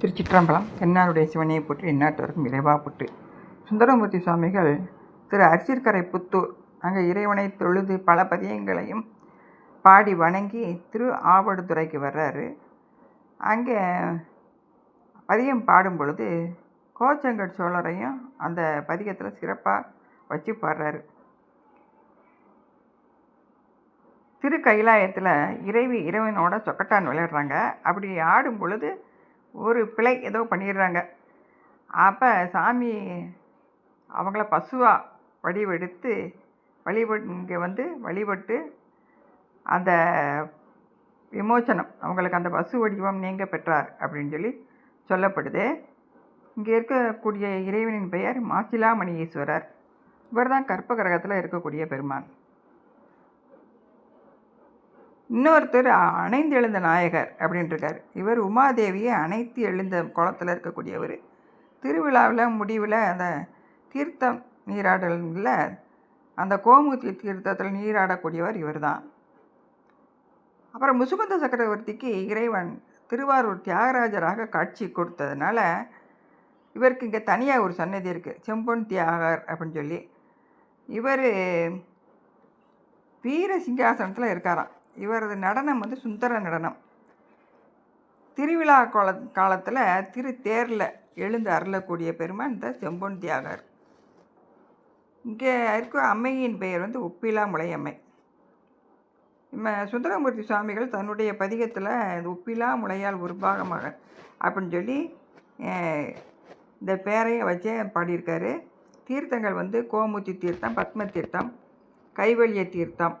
திருச்சிற்றம்பலம் தென்னாருடைய சிவனையை போற்றி எந்நாட்டவருக்கும் இறைவா போற்றி. சுந்தரமூர்த்தி சுவாமிகள் திரு அரிசிற்கரை புத்தூர் அங்கே இறைவனை தொழுது பல பதியங்களையும் பாடி வணங்கி திரு ஆவடுதுறைக்கு வர்றாரு. அங்கே பதியம் பாடும் பொழுது கோச்சங்கட் சோழரையும் அந்த பதிகத்தில் சிறப்பாக வச்சு பாடுறாரு. திரு கைலாயத்தில் இறைவி இறைவனோட சொக்கட்டான் விளையாடுறாங்க. அப்படி ஆடும் பொழுது ஒரு பிழை ஏதோ பண்ணிடுறாங்க. அப்போ சாமி அவங்கள பசுவாக வடிவெடுத்து வழிபட் இங்கே வந்து வழிபட்டு அந்த விமோச்சனம் அவங்களுக்கு அந்த பசு வடிவம் நீங்க பெற்றார் அப்படின்னு சொல்லி சொல்லப்படுது. இங்கே இருக்கக்கூடிய இறைவனின் பெயர் மாசிலாமணீஸ்வரர். இவர் தான் கற்பகிரகத்தில் இருக்கக்கூடிய பெருமான் இன்னொருத்தர் அணைந்து எழுந்த நாயகர் அப்படின்ட்டுருக்கார் இவர் உமாதேவியை அனைத்து எழுந்த குளத்தில் இருக்கக்கூடியவர். திருவிழாவில் முடிவில் அந்த தீர்த்தம் நீராடலில் அந்த கோமுத்தி தீர்த்தத்தில் நீராடக்கூடியவர் இவர் தான் அப்புறம் முசுகுந்த சக்கரவர்த்திக்கு இறைவன் திருவாரூர் தியாகராஜராக காட்சி கொடுத்ததுனால இவருக்கு இங்கே தனியாக ஒரு சன்னதி இருக்குது செம்பொன் தியாகர் அப்படின்னு சொல்லி. இவர் வீர சிங்காசனத்தில் இருக்காராம். இவரது நடனம் வந்து சுந்தர நடனம். திருவிழா கோல காலத்தில் திரு தேரில் எழுந்து அருளக்கூடிய பெருமான் இந்த செம்பொன் தியாகர். இங்கே இருக்க அம்மையின் பெயர் வந்து உப்பிலா முளையம்மை நம்ம சுந்தரமூர்த்தி சுவாமிகள் தன்னுடைய பதிகத்தில் இந்த ஒப்பிலா முளையால் உருபாகமாக அப்படின்னு சொல்லி இந்த பேரையை வச்சே பாடியிருக்காரு. தீர்த்தங்கள் வந்து கோமுத்தி தீர்த்தம் பத்ம தீர்த்தம் கைவழிய தீர்த்தம்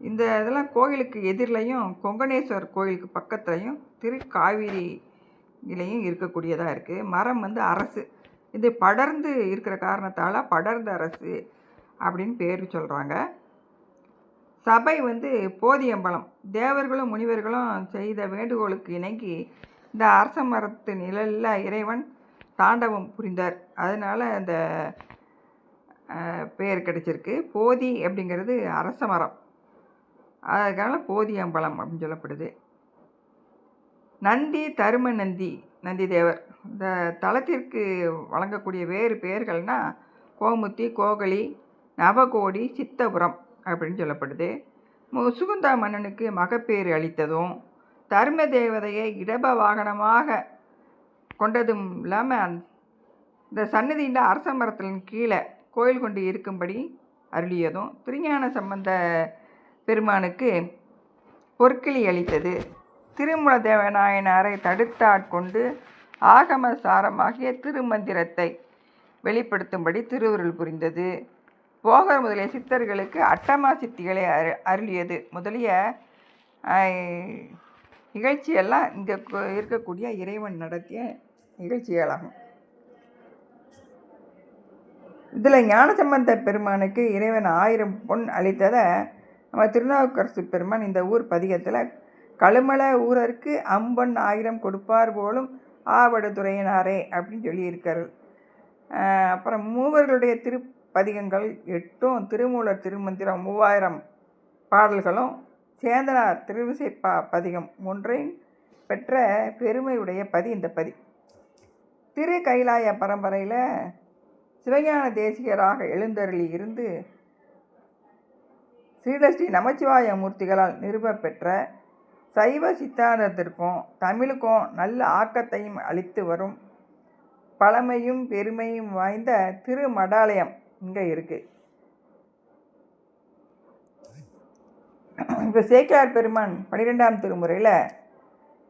இந்த இதெல்லாம் கோயிலுக்கு எதிரிலையும் கொங்கணேஸ்வர் கோயிலுக்கு பக்கத்துலையும் திரு காவிரியிலையும் இருக்கக்கூடியதாக இருக்குது மரம் வந்து அரசு. இது படர்ந்து இருக்கிற காரணத்தால் படர்ந்த அரசு அப்படின்னு பேர் சொல்கிறாங்க சபை வந்து போதியம்பலம். தேவர்களும் முனிவர்களும் செய்த வேண்டுகோளுக்கு இணங்கி இந்த அரச மரத்து நிழலில் இறைவன் தாண்டவம் புரிந்தார். அதனால் அந்த பெயர் கிடச்சிருக்கு. போதி அப்படிங்கிறது அரச மரம். அதனால் போதியம்பலம் அப்படின்னு சொல்லப்படுது. நந்தி தரும நந்தி நந்தி தேவர் இந்த தலத்திற்கு வழங்கக்கூடிய வேறு பெயர்கள்னால் கோமுத்தி கோகலி நவகோடி சித்தபுரம் அப்படின்னு சொல்லப்படுது. முசுகுந்தா மன்னனுக்கு மகப்பேறு அளித்ததும் தர்ம தேவதையை இடப வாகனமாக கொண்டதும் இல்லாமல் இந்த சன்னதியில் அரச மரத்தின் கீழே கோயில் கொண்டு இருக்கும்படி அருளியதும் திருஞான சம்பந்த பெருமானுக்கு பொற்கிளி அளித்தது. திருமூல தேவநாயனாரை தடுத்தாட்கொண்டு ஆகம சாரமாகிய திருமந்திரத்தை வெளிப்படுத்தும்படி திருவுருள் புரிந்தது. போகர் முதலிய சித்தர்களுக்கு அட்டமா சித்திகளை அரு அருளியது. முதலிய நிகழ்ச்சியெல்லாம் இங்கே இருக்கக்கூடிய இறைவன் நடத்திய நிகழ்ச்சிகளாகும். இதில் ஞானசம்பந்த பெருமானுக்கு இறைவன் ஆயிரம் பொன் அளித்ததை நம்ம திருநாவுக்கரசு பெருமான் இந்த ஊர் பதிகத்தில் கழுமல ஊரருக்கு அம்பன் ஆயிரம் கொடுப்பார் போலும் ஆவடுதுறையினாரே அப்படின்னு சொல்லியிருக்காரு. அப்புறம் மூவர்களுடைய திருப்பதிகங்கள் எட்டும் திருமூலர் திருமந்திரம் மூவாயிரம் பாடல்களும் சேந்தனார் திருவிசைப்பா பதிகம் ஒன்றையும் பெற்ற பெருமையுடைய பதி இந்த பதி. திரு கைலாய பரம்பரையில் சிவஞான தேசிகராக எழுந்தருளி இருந்து ஸ்ரீலஸ்ரீ நமச்சிவாய மூர்த்திகளால் நிறுவப்பெற்ற சைவ சித்தாந்தத்திற்கும் தமிழுக்கும் நல்ல ஆக்கத்தையும் அளித்து வரும் பழமையும் பெருமையும் வாய்ந்த திருமடாலயம் இங்கே இருக்குது இப்போ சேக்கியார் பெருமான் பன்னிரெண்டாம் திருமுறையில்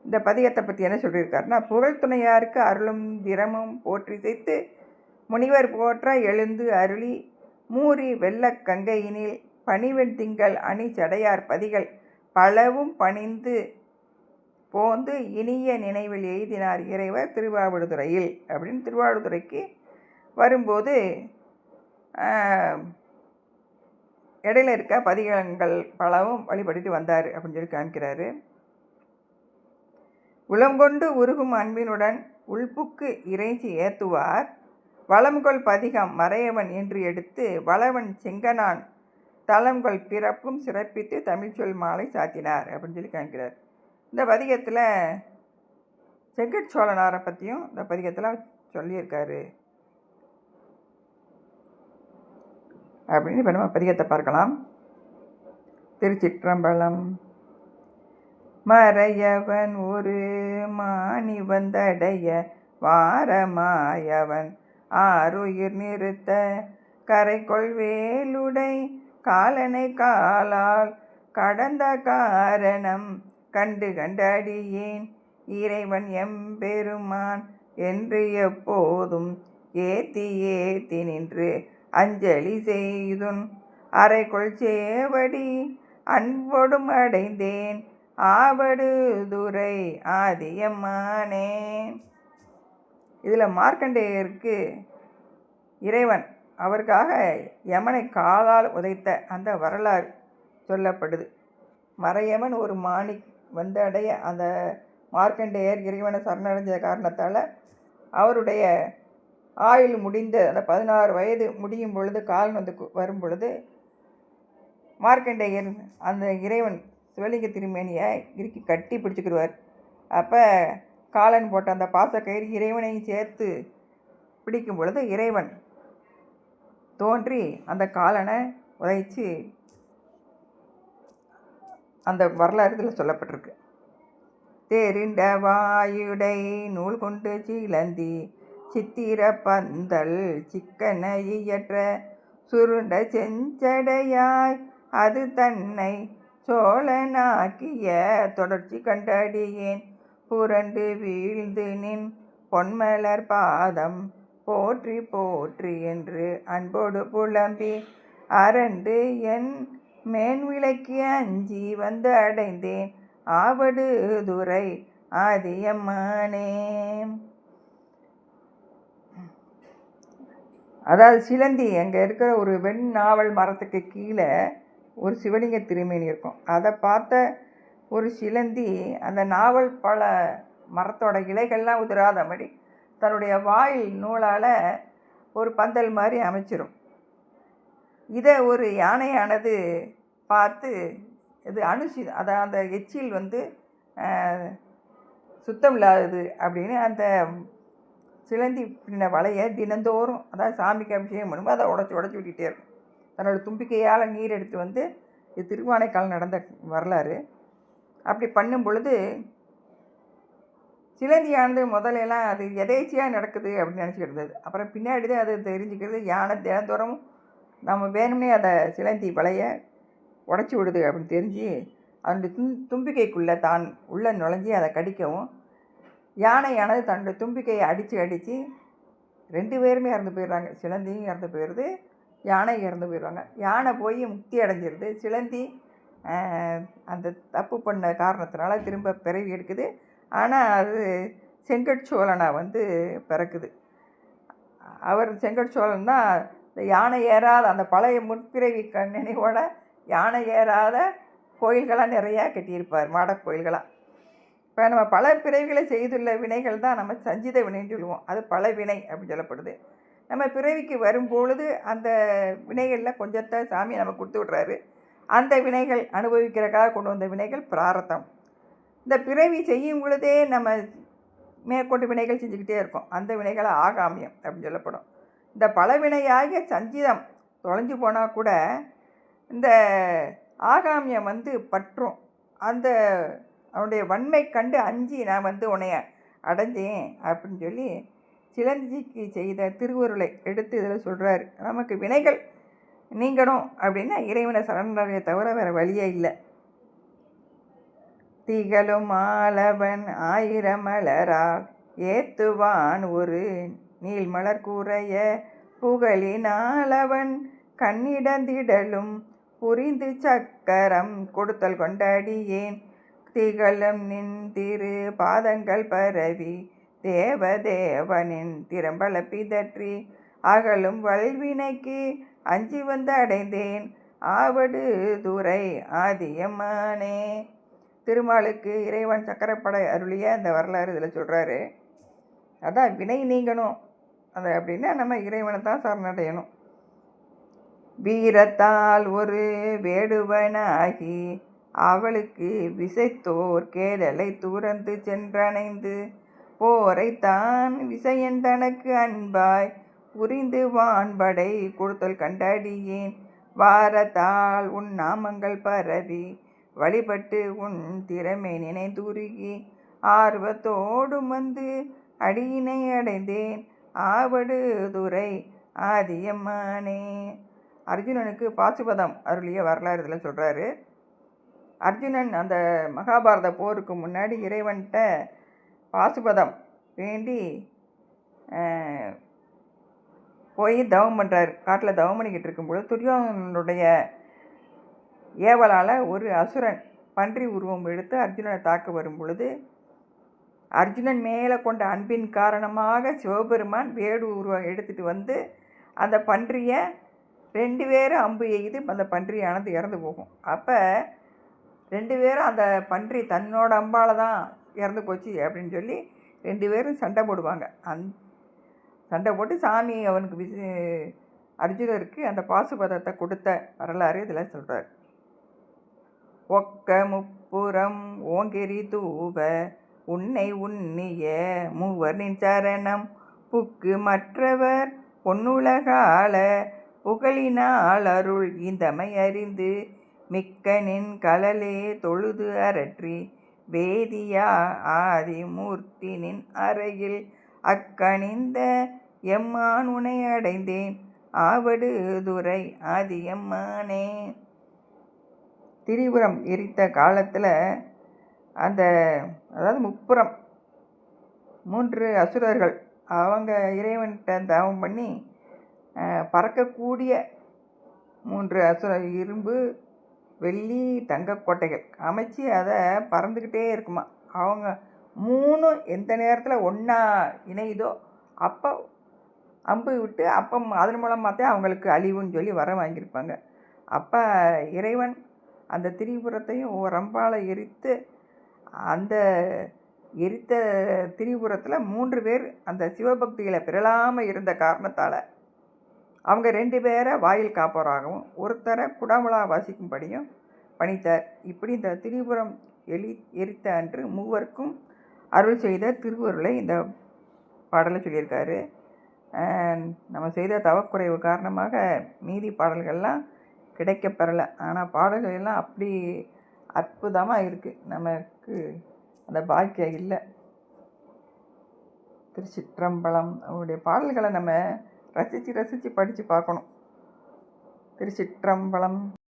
இந்த பதிகத்தை பற்றி என்ன சொல்லியிருக்காருன்னா புகழ் துணையாருக்கு அருளும் திறமும் போற்றி செய்து முனிவர் போற்ற எழுந்து அருளி மூறி வெள்ளக் பணிவெண் திங்கள் அணி சடையார் பதிகள். பலவும் பணிந்து போந்து இனிய நினைவில் எய்தினார் இறைவர் திருவாவடுதுறையில். அப்படின்னு திருவாவடுதுறைக்கு வரும்போது இடையில இருக்க பதிகங்கள் பலவும் வழிபட்டுட்டு வந்தார் அப்படின்னு சொல்லி காமிக்கிறாரு. உளங்கொண்டு உருகும் அன்பினுடன் உள்புக்கு இறைச்சி ஏத்துவார். வளம்கொள் பதிகம் மறையவன் என்று எடுத்து வளவன் செங்கனான் தலங்கள் பிறப்பும் சிறப்பித்து தமிழ்ச்சொல் மாலை சாத்தினார் அப்படின்னு சொல்லி காமிக்கிறார் இந்த பதிகத்தில் செங்கட் சோழனாரை பற்றியும் இந்த பதிகத்தில் சொல்லியிருக்காரு. அப்படின்னு இப்போ நம்ம பதிகத்தை பார்க்கலாம். திருச்சிற்றம்பலம். மறையவன் ஒரு மாணி வந்தடைய வாரமாயவன். ஆறுயிர் நிறுத்த கரைக்கொள் வேலுடை காலனை காலால் கடந்த காரணம் கண்டு கண்டடியேன். இறைவன் எம்பெருமான் என்று எப்போதும் ஏத்தி ஏத்தி நின்று அஞ்சலி செய்துன். அறைக்குள் சேவடி அன்பொடும் அடைந்தேன். ஆவடு துரை ஆதியம்மானே. இதில் மார்க்கண்டேயருக்கு இறைவன் அவருக்காக யமனை காலால் உதைத்த அந்த வரலாறு சொல்லப்படுது. மறையவன் ஒரு மாணி வந்தடைய அடைய அந்த மார்க்கண்டேயர் இறைவனை சரணடைஞ்ச காரணத்தால் அவருடைய ஆயுள் முடிந்த அந்த பதினாறு வயது முடியும் பொழுது கால் வந்து வரும் பொழுது மார்க்கண்டேயர் அந்த இறைவன் சிவலிங்க திருமேனியை இறுக்கி கட்டி பிடிச்சிக்கிடுவார். அப்போ காலன் போட்ட அந்த பாசக்கயிறு இறைவனையும் சேர்த்து பிடிக்கும் பொழுது இறைவன் தோன்றி அந்த காலனை உதைச்சு அந்த வரலாறு இதில் சொல்லப்பட்டிருக்கு. தெரிண்ட வாயுடை நூல் கொண்டு சீலந்தி சித்திர பந்தல் சிக்கன இயற்ற சுருண்ட செஞ்சடையாய் அது தன்னை சோழனாக்கிய தொடர்ச்சி கண்டடியேன். புரண்டு வீழ்ந்து நின் பொன்மலர் பாதம் போற்றி போற்றி என்று அன்போடு புலம்பி அரண்டு என் மேன்விளைக்கு அஞ்சி வந்து அடைந்தேன் ஆவடு துரை ஆதியம்மானே. அதாவது சிலந்தி அங்கே இருக்கிற ஒரு வெண் நாவல் மரத்துக்கு கீழே ஒரு சிவலிங்க திருமேனி இருக்கும். அதை பார்த்த ஒரு சிலந்தி அந்த நாவல் பழ மரத்தோட இலைகள்லாம் உதிராதபடி தன்னுடைய வாயில் நூலால் ஒரு பந்தல் மாதிரி அமைச்சிரும். இதை ஒரு யானையானது பார்த்து இது அணுசி அதை அந்த எச்சில் வந்து சுத்தம் இல்லாதது அப்படின்னு அந்த சிலந்தி பின்ன வலையை தினந்தோறும் அதாவது சாமிக்கு அபிஷேகம் பண்ணும்போது அதை உடச்சி உடச்சி விட்டுட்டே இருக்கும். தன்னோட தும்பிக்கையால் நீர் எடுத்து வந்து இது திருவானைக்கால் நடந்த வரலாறு. அப்படி பண்ணும் பொழுது சிலந்தியானது முதல்ல எல்லாம் அது எதேச்சியாக நடக்குது அப்படின்னு நினச்சிக்கிட்டு இருந்தது அப்புறம் பின்னாடி தான் அது தெரிஞ்சுக்கிறது. யானை தினந்தோறும் நம்ம வேணும்னே அதை சிலந்தி வலைய உடச்சி விடுது அப்படின்னு தெரிஞ்சு அதனுடைய தும் தும்பிக்கைக்குள்ளே தான் உள்ளே நுழைஞ்சி அதை கடிக்கவும் யானையானது தன்னுடைய தும்பிக்கையை அடித்து அடித்து ரெண்டு பேருமே இறந்து போயிடுறாங்க. சிலந்தியும் இறந்து போயிடுது யானை இறந்து போயிடுவாங்க யானை போய் முக்தி அடைஞ்சிருது. சிலந்தி அந்த தப்பு பண்ண காரணத்தினால திரும்ப பிறவி எடுக்குது. ஆனால் அது செங்கட்சோழனாக வந்து பிறக்குது. அவர் செங்கட்சோழன் தான் இந்த யானை ஏறாத அந்த பழைய முற்பிறவி நினைவோட யானை ஏறாத கோயில்களாக நிறையா கட்டியிருப்பார் மாடக் கோயில்களாக இப்போ நம்ம பல பிறவிகளை செய்துள்ள வினைகள் தான் நம்ம சஞ்சித வினைன்னு சொல்லுவோம். அது பல வினை அப்படின்னு சொல்லப்படுது. நம்ம பிறவிக்கு வரும்பொழுது அந்த வினைகளில் கொஞ்சத்தை சாமி நம்ம கொடுத்து விட்றாரு. அந்த வினைகள் அனுபவிக்கிறக்காக கொண்டு வந்த வினைகள் பிராரத்தம் இந்த பிறவி செய்யும் பொழுதே நம்ம மேற்கொண்டு வினைகள் செஞ்சுக்கிட்டே இருக்கோம். அந்த வினைகளை ஆகாமியம் அப்படின்னு சொல்லப்படும். இந்த பலவினையாகிய சஞ்சிதம் தொலைஞ்சு போனால் கூட இந்த ஆகாமியம் வந்து பற்றும். அந்த அவனுடைய வன்மை கண்டு அஞ்சி நான் வந்து உன்னைய அடைஞ்சேன் அப்படின்னு சொல்லி சிலந்திக்கு செய்த திருவுருளை எடுத்து இதில் சொல்கிறாரு நமக்கு வினைகள் நீங்கணும் அப்படின்னா இறைவனை சரணடைய தவிர வேறு வழியே இல்லை. திகழும் ஆலவன் ஆயிரமலரால் ஏத்துவான் ஒரு நீள்மலர் கூறைய புகழினாலவன் கண்ணிடந்திடலும் புரிந்து சக்கரம் கொடுத்தல் கொண்டாடியேன். திகழும் நின் திரு பாதங்கள் பரவி தேவதேவனின் திறம்பல பிதற்றி அகலும் வல்வினைக்கு அஞ்சி வந்து அடைந்தேன் ஆவடு துரை ஆதியமானே திருமாலுக்கு இறைவன் சக்கரப்படை அருளிய அந்த வரலாறு இதில் சொல்கிறாரு அதான் வினை நீங்கணும். அது அப்படின்னா நம்ம இறைவனை தான் சரணடையணும். வீரத்தால் ஒரு வேடுவனாகி அவளுக்கு விசைத்தோர் கேடலை தூரந்து சென்றணைந்து போரைத்தான் விசையன் தனக்கு அன்பாய் புரிந்து வான்படை கொடுத்தல் கண்டடியேன். வாரத்தால் உன் நாமங்கள் பரவி வழிபட்டு உன் திறமை நினைந்துருகி ஆர்வத்தோடும் வந்து அடியினை அடைந்தேன். ஆவடு துரை ஆதியம்மானே. அர்ஜுனனுக்கு பாசுபதம் அருளிய வரலாறு இதில் சொல்கிறாரு அர்ஜுனன் அந்த மகாபாரத போருக்கு முன்னாடி இறைவன்கிட்ட பாசுபதம் வேண்டி போய் தவம் பண்ணுறாரு காட்டில் தவம் பண்ணிக்கிட்டு இருக்கும்பொழுது துரியோதனனுடைய ஏவலால் ஒரு அசுரன் பன்றி உருவம் எடுத்து அர்ஜுனனை தாக்க வரும் பொழுது அர்ஜுனன் மேலே கொண்ட அன்பின் காரணமாக சிவபெருமான் வேடு உருவம் எடுத்துகிட்டு வந்து அந்த பன்றியை ரெண்டு பேரும் அம்பு எய்து அந்த பன்றியானது இறந்து போகும். அப்போ ரெண்டு பேரும் அந்த பன்றி தன்னோட அம்பால் தான் இறந்து போச்சு அப்படின்னு சொல்லி ரெண்டு பேரும் சண்டை போடுவாங்க. அந் சண்டை போட்டு சாமி அவனுக்கு விசி அர்ஜுனருக்கு அந்த பாசுபதத்தை கொடுத்த வரலாறு இதில் சொல்கிறார் ஒக்க முப்புறம் ஓங்கிரி தூவ உன்னை உன்னிய மூவரின் சரணம். புக்கு மற்றவர் பொன்னுலகால புகழினால் அருள் இந்தமை அறிந்து மிக்கனின் கலலே தொழுது அரற்றி வேதியா ஆதி மூர்த்தினின் அறையில் அக்கணிந்த எம்மான் உனை அடைந்தேன். ஆவடு துரை ஆதி எம்மானே. திரிபுரம் எரித்த காலத்தில் அந்த அதாவது முப்புறம் மூன்று அசுரர்கள் அவங்க இறைவன்கிட்ட தவம் பண்ணி பறக்கக்கூடிய மூன்று அசுர இரும்பு வெள்ளி தங்கக்கோட்டைகள். அமைச்சு அதை பறந்துக்கிட்டே இருக்குமா? அவங்க மூணும் எந்த நேரத்தில் ஒன்றா இணையுதோ அப்போ அம்பு விட்டு அப்போ அதன் மூலமாக தான் அவங்களுக்கு அழிவுன்னு சொல்லி வர வாங்கியிருப்பாங்க. அப்போ இறைவன் அந்த திரிபுரத்தையும் ஒவ்வொரு எரித்து அந்த எரித்த திரிபுரத்தில் மூன்று பேர் அந்த சிவபக்திகளை பிறழாமல் இருந்த காரணத்தால் அவங்க ரெண்டு பேரை வாயில் காப்பவராகவும் ஒருத்தரை குடமுழா வாசிக்கும்படியும் பணித்தார். இப்படி இந்த திரிபுரம் எலி எரித்த அன்று மூவருக்கும் அருள் செய்த திருவருளை இந்த பாடலை சொல்லியிருக்காரு. நம்ம செய்த தவக்குறைவு காரணமாக மீதி பாடல்கள்லாம் கிடைக்கப்பெறலை ஆனால் பாடல்கள் எல்லாம் அப்படி அற்புதமாக இருக்குது நமக்கு அந்த பாக்கியம் இல்லை. திருச்சிற்றம்பலம் அவருடைய பாடல்களை நம்ம ரசித்து ரசித்து படித்து பார்க்கணும். திருச்சிற்றம்பலம்